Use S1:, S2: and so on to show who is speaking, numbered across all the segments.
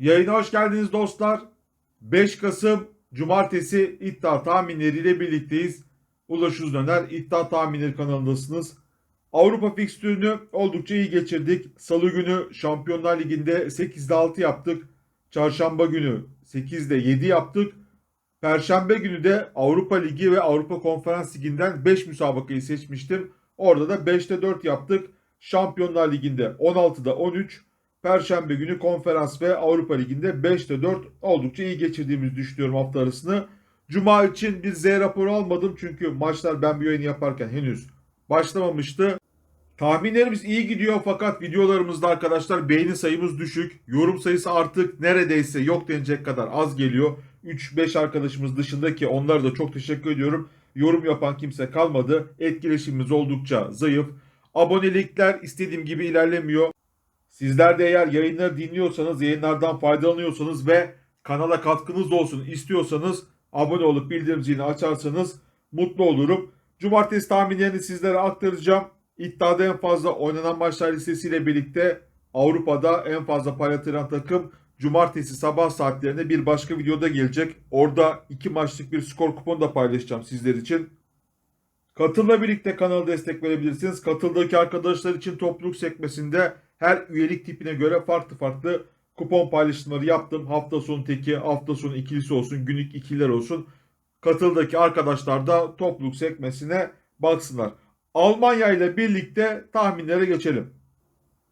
S1: Yayına hoş geldiniz dostlar. 5 Kasım Cumartesi iddia tahminleriyle birlikteyiz. Ulaş Uzdöner iddia tahminleri kanalındasınız. Avrupa fikstürünü oldukça iyi geçirdik. Salı günü Şampiyonlar Ligi'nde 8'de 6 yaptık. Çarşamba günü 8'de 7 yaptık. Perşembe günü de Avrupa Ligi ve Avrupa Konferans Ligi'nden 5 müsabakayı seçmiştim. Orada da 5'te 4 yaptık. Şampiyonlar Ligi'nde 16'da 13. Perşembe günü konferans ve Avrupa Ligi'nde 5'te 4 oldukça iyi geçirdiğimizi düşünüyorum hafta arasını. Cuma için bir Z raporu almadım çünkü maçlar ben bir yayın yaparken henüz başlamamıştı. Tahminlerimiz iyi gidiyor fakat videolarımızda arkadaşlar beğeni sayımız düşük. Yorum sayısı artık neredeyse yok denecek kadar az geliyor. 3-5 arkadaşımız dışındaki onlara da çok teşekkür ediyorum. Yorum yapan kimse kalmadı. Etkileşimimiz oldukça zayıf. Abonelikler istediğim gibi ilerlemiyor. Sizler de eğer yayınları dinliyorsanız, yayınlardan faydalanıyorsanız ve kanala katkınız olsun istiyorsanız abone olup bildirim zilini açarsanız mutlu olurum. Cumartesi tahminlerini sizlere aktaracağım. İddiada en fazla oynanan maçlar listesiyle birlikte Avrupa'da en fazla pay yatıran takım Cumartesi sabah saatlerinde bir başka videoda gelecek. Orada iki maçlık bir skor kuponu da paylaşacağım sizler için. Katılla birlikte kanala destek verebilirsiniz. Katıldaki arkadaşlar için topluluk sekmesinde her üyelik tipine göre farklı farklı kupon paylaşımları yaptım. Hafta sonu teki, hafta sonu ikilisi olsun, günlük ikiler olsun. Katıldaki arkadaşlar da topluluk sekmesine baksınlar. Almanya ile birlikte tahminlere geçelim.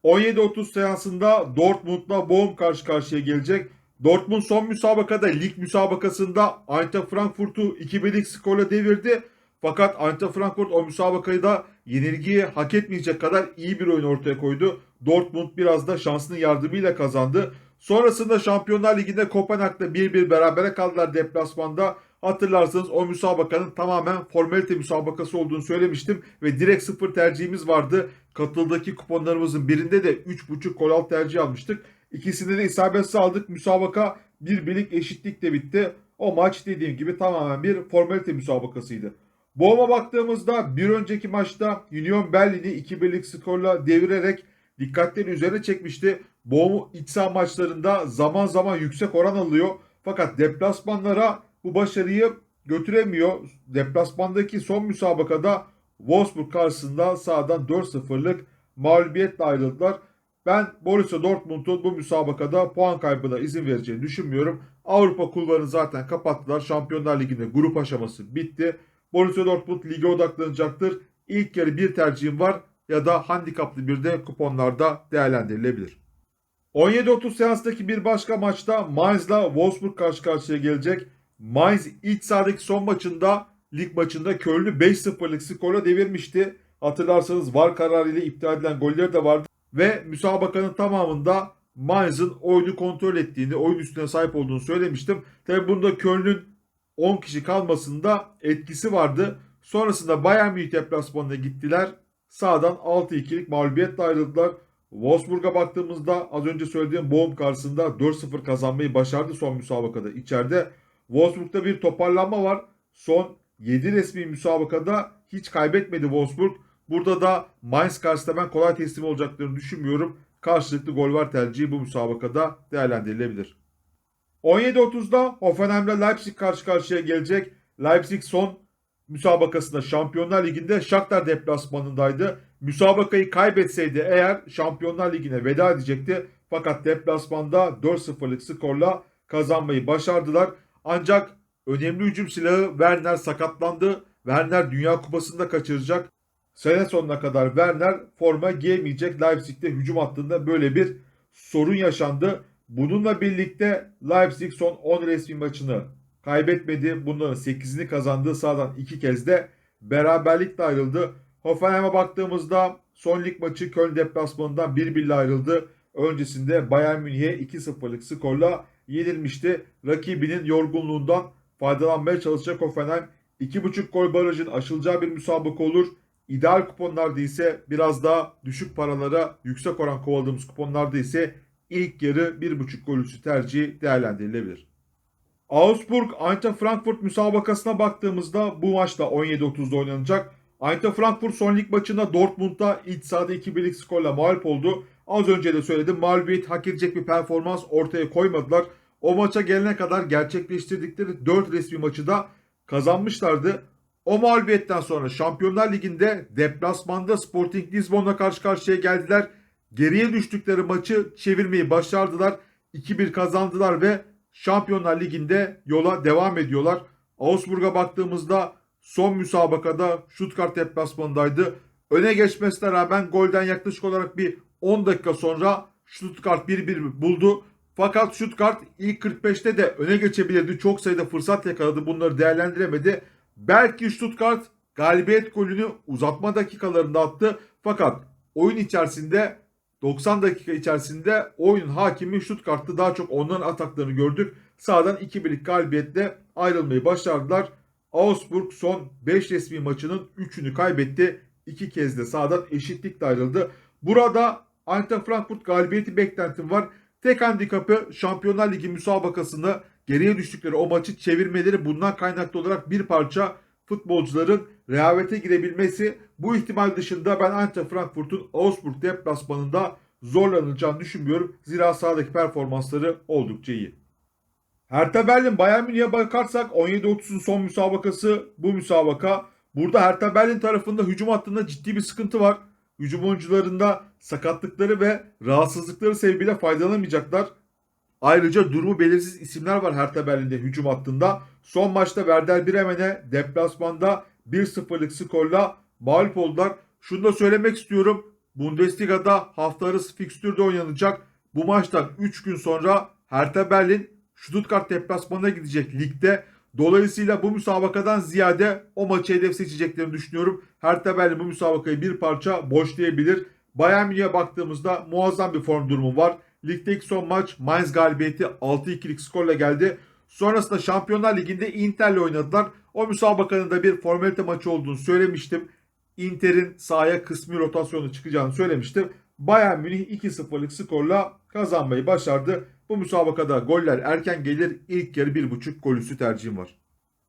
S1: 17.30 seansında Dortmund'la Bochum karşı karşıya gelecek. Dortmund son müsabakada lig müsabakasında Eintracht Frankfurt'u 2-1'lik skorla devirdi. Fakat Eintracht Frankfurt o müsabakayı da yenilgiyi hak etmeyecek kadar iyi bir oyun ortaya koydu. Dortmund biraz da şansının yardımıyla kazandı. Sonrasında Şampiyonlar Ligi'nde Kopenhag'da 1-1 berabere kaldılar deplasmanda. Hatırlarsanız o müsabakanın tamamen formalite müsabakası olduğunu söylemiştim ve direkt sıfır tercihimiz vardı. Katıldaki kuponlarımızın birinde de 3.5 gol alt tercih almıştık. İkisinde de isabetsiz aldık. Müsabaka bir birlik eşitlikle bitti. O maç dediğim gibi tamamen bir formalite müsabakasıydı. Boğuma baktığımızda bir önceki maçta Union Berlin'i 2-1'lik skorla devirerek dikkatleri üzerine çekmişti. Boğum iç saha maçlarında zaman zaman yüksek oran alıyor. Fakat deplasmanlara bu başarıyı götüremiyor. Deplasmandaki son müsabakada Wolfsburg karşısında sahadan 4-0'lık mağlubiyetle ayrıldılar. Ben Borussia Dortmund'un bu müsabakada puan kaybına izin vereceğini düşünmüyorum. Avrupa kulvarını zaten kapattılar. Şampiyonlar Ligi'nde grup aşaması bitti. Borussia Dortmund lige odaklanacaktır. İlk yarı bir tercihim var ya da handikaplı bir de kuponlarda değerlendirilebilir. 17.30 seanstaki bir başka maçta Mainz'la Wolfsburg karşı karşıya gelecek. Mainz iç sahadaki son maçında lig maçında Köln'ü 5-0'lık skorla devirmişti. Hatırlarsanız VAR kararıyla iptal edilen golleri de vardı. Ve müsabakanın tamamında Mainz'ın oyunu kontrol ettiğini, oyun üstüne sahip olduğunu söylemiştim. Tabi bunda Köln'ün 10 kişi kalmasında etkisi vardı. Sonrasında Bayern Münih deplasmanına gittiler. Sağdan 6-2'lik mağlubiyetle ayrıldılar. Wolfsburg'a baktığımızda az önce söylediğim Bochum karşısında 4-0 kazanmayı başardı son müsabakada içeride. Wolfsburg'da bir toparlanma var. Son 7 resmi müsabakada hiç kaybetmedi Wolfsburg. Burada da Mainz karşısında ben kolay teslim olacaklarını düşünmüyorum. Karşılıklı gol var tercihi bu müsabakada değerlendirilebilir. 17.30'da Hoffenheim'le Leipzig karşı karşıya gelecek. Leipzig son müsabakasında Şampiyonlar Ligi'nde Shakhtar deplasmanındaydı. Müsabakayı kaybetseydi eğer Şampiyonlar Ligi'ne veda edecekti. Fakat deplasmanda 4-0'lık skorla kazanmayı başardılar. Ancak önemli hücum silahı Werner sakatlandı. Werner Dünya Kupası'nda kaçıracak. Sene sonuna kadar Werner forma giyemeyecek. Leipzig'te hücum hattında böyle bir sorun yaşandı. Bununla birlikte Leipzig son 10 resmi maçını kaybetmedi. Bunların 8'ini kazandı. Sağdan 2 kez de beraberlikle ayrıldı. Hoffenheim'e baktığımızda son lig maçı Köln deplasmanından 1-1 ayrıldı. Öncesinde Bayern Münih'e 2-0'lık skorla yenilmişti. Rakibinin yorgunluğundan faydalanmaya çalışacak Hoffenheim. 2.5 gol barajın aşılacağı bir müsabaka olur. İdeal kuponlarda ise biraz daha düşük paralara yüksek oran kovaladığımız kuponlarda ise ilk yarı 1.5 gol üstü tercihi değerlendirilebilir. Augsburg Eintracht Frankfurt müsabakasına baktığımızda bu maçta 17.30'da oynanacak. Eintracht Frankfurt son lig maçında Dortmund'da iç sahada 2-1'lik skorla mağlup oldu. Az önce de söyledim mağlubiyet hak edecek bir performans ortaya koymadılar. O maça gelene kadar gerçekleştirdikleri 4 resmi maçı da kazanmışlardı. O mağlubiyetten sonra Şampiyonlar Ligi'nde deplasmanda Sporting Lisbon'la karşı karşıya geldiler. Geriye düştükleri maçı çevirmeyi başardılar. 2-1 kazandılar ve Şampiyonlar Ligi'nde yola devam ediyorlar. Augsburg'a baktığımızda son müsabakada Stuttgart deplasmanındaydı. Öne geçmesine rağmen golden yaklaşık olarak bir 10 dakika sonra Stuttgart 1-1 buldu. Fakat Stuttgart ilk 45'te de öne geçebilirdi. Çok sayıda fırsat yakaladı. Bunları değerlendiremedi. Belki Stuttgart galibiyet golünü uzatma dakikalarında attı. Fakat oyun içerisinde 90 dakika içerisinde oyunun hakimi Stuttgart'tı. Daha çok onların ataklarını gördük. Sağdan 2-1'lik galibiyetle ayrılmayı başardılar. Augsburg son 5 resmi maçının 3'ünü kaybetti. 2 kez de sağdan eşitlikle ayrıldı. Burada Eintracht Frankfurt galibiyeti beklentim var. Tek handikapı Şampiyonlar Ligi müsabakasında geriye düştükleri o maçı çevirmeleri bundan kaynaklı olarak bir parça futbolcuların rehavete girebilmesi. Bu ihtimal dışında ben Eintracht Frankfurt'un Augsburg deplasmanında zorlanacağını düşünmüyorum. Zira sahadaki performansları oldukça iyi. Hertha Berlin Bayern Münih'e bakarsak 17-30'un son müsabakası bu müsabaka. Burada Hertha Berlin tarafında hücum hattında ciddi bir sıkıntı var. Hücum oyuncularında sakatlıkları ve rahatsızlıkları sebebiyle faydalanamayacaklar. Ayrıca durumu belirsiz isimler var Hertha Berlin'de hücum hattında. Son maçta Werder Bremen'e deplasmanda 1-0'lık skorla mağlup oldular. Şunu da söylemek istiyorum. Bundesliga'da hafta arası fikstürde oynanacak. Bu maçtan 3 gün sonra Hertha Berlin Stuttgart deplasmanına gidecek ligde. Dolayısıyla bu müsabakadan ziyade o maçı hedef seçeceklerini düşünüyorum. Hertha Berlin bu müsabakayı bir parça boşlayabilir. Bayern Münih'e baktığımızda muazzam bir form durumu var. Ligdeki son maç Mainz galibiyeti 6-2'lik skorla geldi. Sonrasında Şampiyonlar Ligi'nde Inter'le oynadılar. O müsabakanın da bir formalite maçı olduğunu söylemiştim. Inter'in sahaya kısmi rotasyonu çıkacağını söylemiştim. Bayern Münih 2-0'lık skorla kazanmayı başardı. Bu müsabakada goller erken gelir. İlk yarı 1.5 gol üstü tercihim var.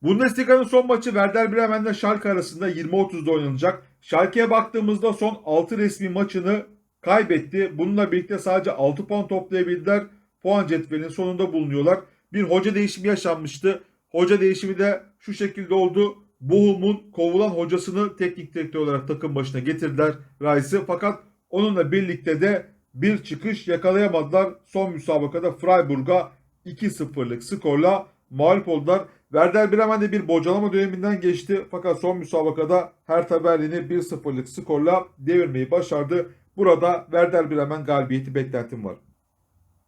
S1: Bundesliga'nın son maçı Werder Bremen'le Schalke arasında 20.30'da oynanacak. Schalke'ye baktığımızda son 6 resmi maçını kaybetti. Bununla birlikte sadece 6 puan toplayabildiler. Puan cetvelinin sonunda bulunuyorlar. Bir hoca değişimi yaşanmıştı. Hoca değişimi de şu şekilde oldu. Bochum'un kovulan hocasını teknik direktör olarak takım başına getirdiler Rice'ı. Fakat onunla birlikte de bir çıkış yakalayamadılar. Son müsabakada Freiburg'a 2-0'lık skorla mağlup oldular. Werder Bremen de bir bocalama döneminden geçti. Fakat son müsabakada Hertha Berlin'i 1-0'lık skorla devirmeyi başardı. Burada Werder Bremen galibiyeti beklentim var.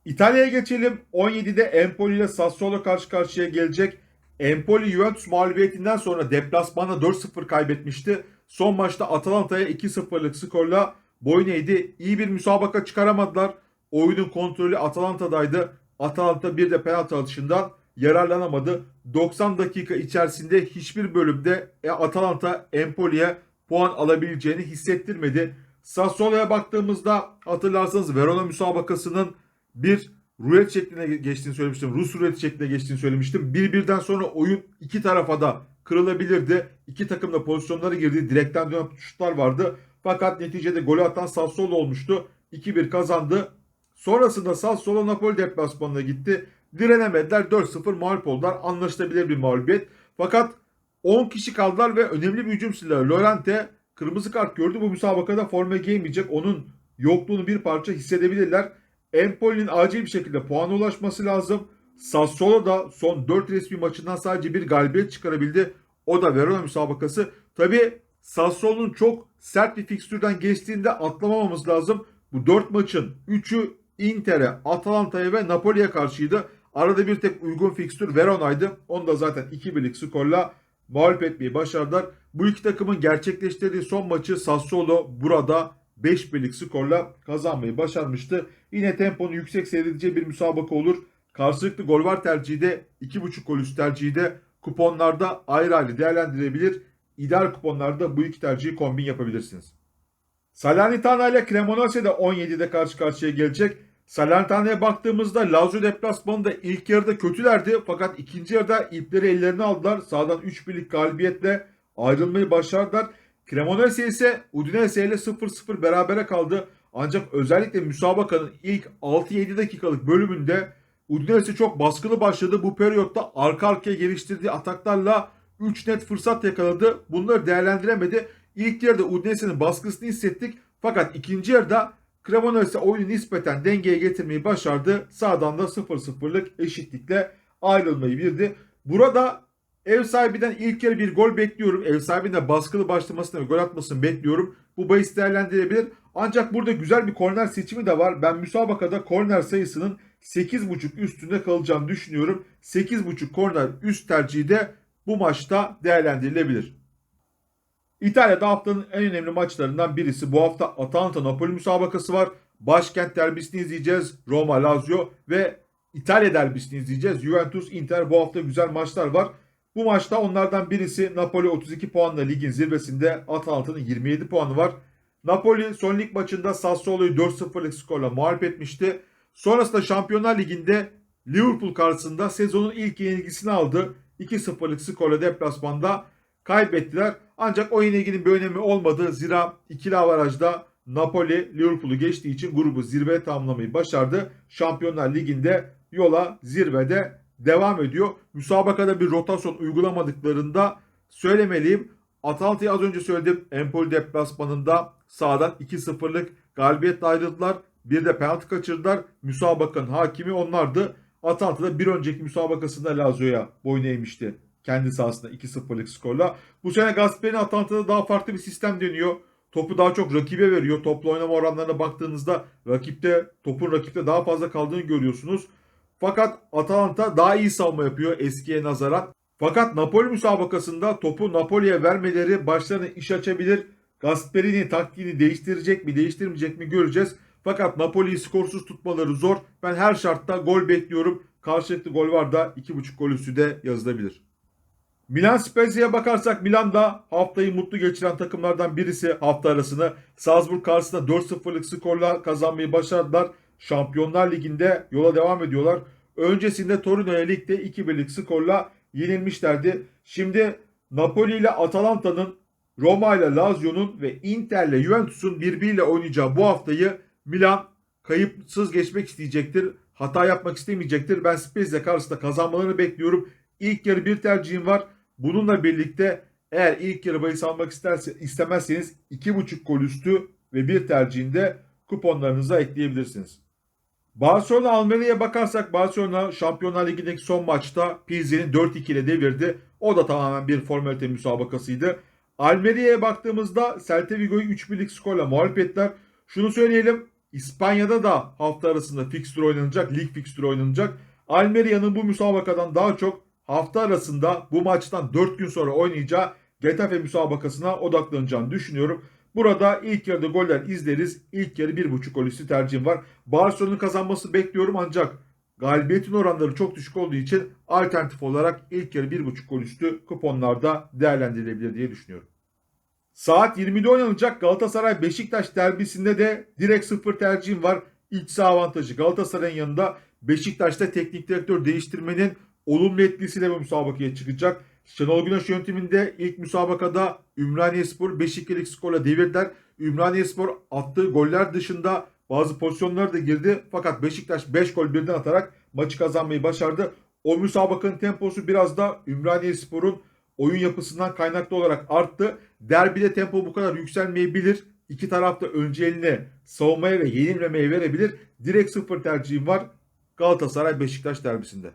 S1: İtalya'ya geçelim. 17'de Empoli ile Sassuolo karşı karşıya gelecek. Empoli Juventus mağlubiyetinden sonra deplasmanda 4-0 kaybetmişti. Son maçta Atalanta'ya 2-0'lık skorla boyun eğdi. İyi bir müsabaka çıkaramadılar. Oyunun kontrolü Atalanta'daydı. Atalanta bir de penaltı atışından yararlanamadı. 90 dakika içerisinde hiçbir bölümde e, Atalanta Empoli'ye puan alabileceğini hissettirmedi. Sassuolo'ya baktığımızda hatırlarsanız Verona müsabakasının bir rulet şekline geçtiğini söylemiştim. Rus rulet şekline geçtiğini söylemiştim. Bir birden sonra oyun iki tarafa da kırılabilirdi. İki takım da pozisyonlara girdi. Direkten dönen şutlar vardı. Fakat neticede golü atan Sassuolo olmuştu. 2-1 kazandı. Sonrasında Sassuolo Napoli deplasmanına gitti. Direnemediler. 4-0 mağlup oldular. Anlaşılabilir bir mağlubiyet. Fakat 10 kişi kaldılar ve önemli bir hücum silahı Lorente kırmızı kart gördü. Bu müsabakada forma giymeyecek. Onun yokluğunu bir parça hissedebilirler. Empoli'nin acil bir şekilde puana ulaşması lazım. Sassuolo da son 4 resmi maçından sadece bir galibiyet çıkarabildi. O da Verona müsabakası. Tabi Sassuolo'nun çok sert bir fikstürden geçtiğinde atlamamamız lazım. Bu 4 maçın 3'ü Inter'e, Atalanta'ya ve Napoli'ye karşıydı. Arada bir tek uygun fikstür Verona'ydı. Onu da zaten 2-1'lik skorla mağlup etmeyi başardılar. Bu iki takımın gerçekleştirdiği son maçı Sassuolo burada 5-1'lik skorla kazanmayı başarmıştı. Yine temponun yüksek seyredeceği bir müsabaka olur. Karşılıklı gol var tercihi de 2.5 gol üst tercihi de kuponlarda ayrı ayrı değerlendirebilir. İdeal kuponlarda bu iki tercihi kombin yapabilirsiniz. Salernitana ile Cremonese de 17'de karşı karşıya gelecek. Salernitana'ya baktığımızda Lazio deplasmanında ilk yarıda kötülerdi fakat ikinci yarıda ipleri ellerine aldılar. Sağdan 3 birlik galibiyetle ayrılmayı başardılar. Cremonese ise Udinese ile 0-0 berabere kaldı. Ancak özellikle müsabakanın ilk 6-7 dakikalık bölümünde Udinese çok baskılı başladı. Bu periyotta arka arkaya geliştirdiği ataklarla 3 net fırsat yakaladı. Bunları değerlendiremedi. İlk yarıda Udinese'nin baskısını hissettik. Fakat ikinci yarıda Cremonese oyunu nispeten dengeye getirmeyi başardı. Sağdan da 0-0'lık eşitlikle ayrılmayı bildi. Burada ev sahibinden ilk yarı bir gol bekliyorum. Ev sahibine baskılı başlamasını ve gol atmasını bekliyorum. Bu bahis değerlendirebilir. Ancak burada güzel bir korner seçimi de var. Ben müsabakada korner sayısının 8.5 üstünde kalacağını düşünüyorum. 8.5 korner üst tercihi de bu maçta değerlendirilebilir. İtalya'da haftanın en önemli maçlarından birisi. Bu hafta Atalanta-Napoli müsabakası var. Başkent derbisini izleyeceğiz. Roma-Lazio ve İtalya derbisini izleyeceğiz. Juventus-Inter bu hafta güzel maçlar var. Bu maçta onlardan birisi Napoli 32 puanla ligin zirvesinde. Atalanta'nın 27 puanı var. Napoli son lig maçında Sassuolo'yu 4-0'lık skorla mağlup etmişti. Sonrasında Şampiyonlar Ligi'nde Liverpool karşısında sezonun ilk yenilgisini aldı. 2-0'lık skorla deplasmanda kaybettiler. Ancak o yenilginin bir önemi olmadı. Zira ikili avarajda Napoli Liverpool'u geçtiği için grubu zirveye tamamlamayı başardı. Şampiyonlar Ligi'nde yola zirvede devam ediyor. Müsabakada bir rotasyon uygulamadıklarında söylemeliyim. Atalanta'yı az önce söyledim. Empoli deplasmanında sağdan 2-0'lık galibiyetle ayrıldılar. Bir de penaltı kaçırdılar. Müsabakanın hakimi onlardı. Atalanta'da bir önceki müsabakasında Lazio'ya boyun eğmişti. Kendi sahasında 2-0'lık skorla. Bu sene Gasperini Atalanta'da daha farklı bir sistem deniyor. Topu daha çok rakibe veriyor. Toplu oynama oranlarına baktığınızda rakipte topun rakipte daha fazla kaldığını görüyorsunuz. Fakat Atalanta daha iyi savunma yapıyor eskiye nazaran. Fakat Napoli müsabakasında topu Napoli'ye vermeleri başlarına iş açabilir. Gasperini taktiğini değiştirecek mi değiştirmeyecek mi göreceğiz. Fakat Napoli'yi skorsuz tutmaları zor. Ben her şartta gol bekliyorum. Karşılıklı gol var da 2.5 gol üstü de yazılabilir. Milan Spezia'ya bakarsak Milan da haftayı mutlu geçiren takımlardan birisi hafta arasını Salzburg karşısında 4-0'lık skorla kazanmayı başardılar. Şampiyonlar Ligi'nde yola devam ediyorlar. Öncesinde Torino'ya ligde 2-1'lik skorla yenilmişlerdi. Şimdi Napoli ile Atalanta'nın, Roma ile Lazio'nun ve Inter ile Juventus'un birbiriyle oynayacağı bu haftayı Milan kayıpsız geçmek isteyecektir. Hata yapmak istemeyecektir. Ben Spezia karşısında kazanmalarını bekliyorum. İlk yarı bir tercihim var. Bununla birlikte eğer ilk yarı bahis almak isterse, istemezseniz 2.5 gol üstü ve bir tercihinde kuponlarınıza ekleyebilirsiniz. Barcelona Almeria'ya bakarsak Barcelona Şampiyonlar Ligi'ndeki son maçta Pizi'nin 4-2 ile devirdi. O da tamamen bir formalite müsabakasıydı. Almeria'ya baktığımızda Celta Vigo'yu 3-1'lik skorla mağlup ettiler. Şunu söyleyelim. İspanya'da da hafta arasında fikstür oynanacak, lig fikstürü oynanacak. Almeria'nın bu müsabakadan daha çok hafta arasında bu maçtan 4 gün sonra oynayacağı Getafe müsabakasına odaklanacağını düşünüyorum. Burada ilk yarıda goller izleriz. İlk yarı 1.5 gol üstü tercihim var. Barcelona'nın kazanması bekliyorum ancak galibiyetin oranları çok düşük olduğu için alternatif olarak ilk yarı 1.5 gol üstü kuponlarda değerlendirilebilir diye düşünüyorum. Saat 20'de oynanacak Galatasaray Beşiktaş derbisinde de direkt sıfır tercihim var. İç saha avantajı Galatasaray'ın yanında Beşiktaş'ta teknik direktör değiştirmenin olumlu etkisiyle bu müsabakaya çıkacak. Şenol Güneş yönetiminde ilk müsabakada Ümraniyespor 5-2'lik skorla devirdiler. Ümraniyespor attığı goller dışında bazı pozisyonlara da girdi. Fakat Beşiktaş 5 gol birden atarak maçı kazanmayı başardı. O müsabakanın temposu biraz da Ümraniyespor'un oyun yapısından kaynaklı olarak arttı. Derbide tempo bu kadar yükselmeyebilir. İki taraf da önce eline savunmaya ve yenilmemeye verebilir. Direkt sıfır tercihim var Galatasaray Beşiktaş derbisinde.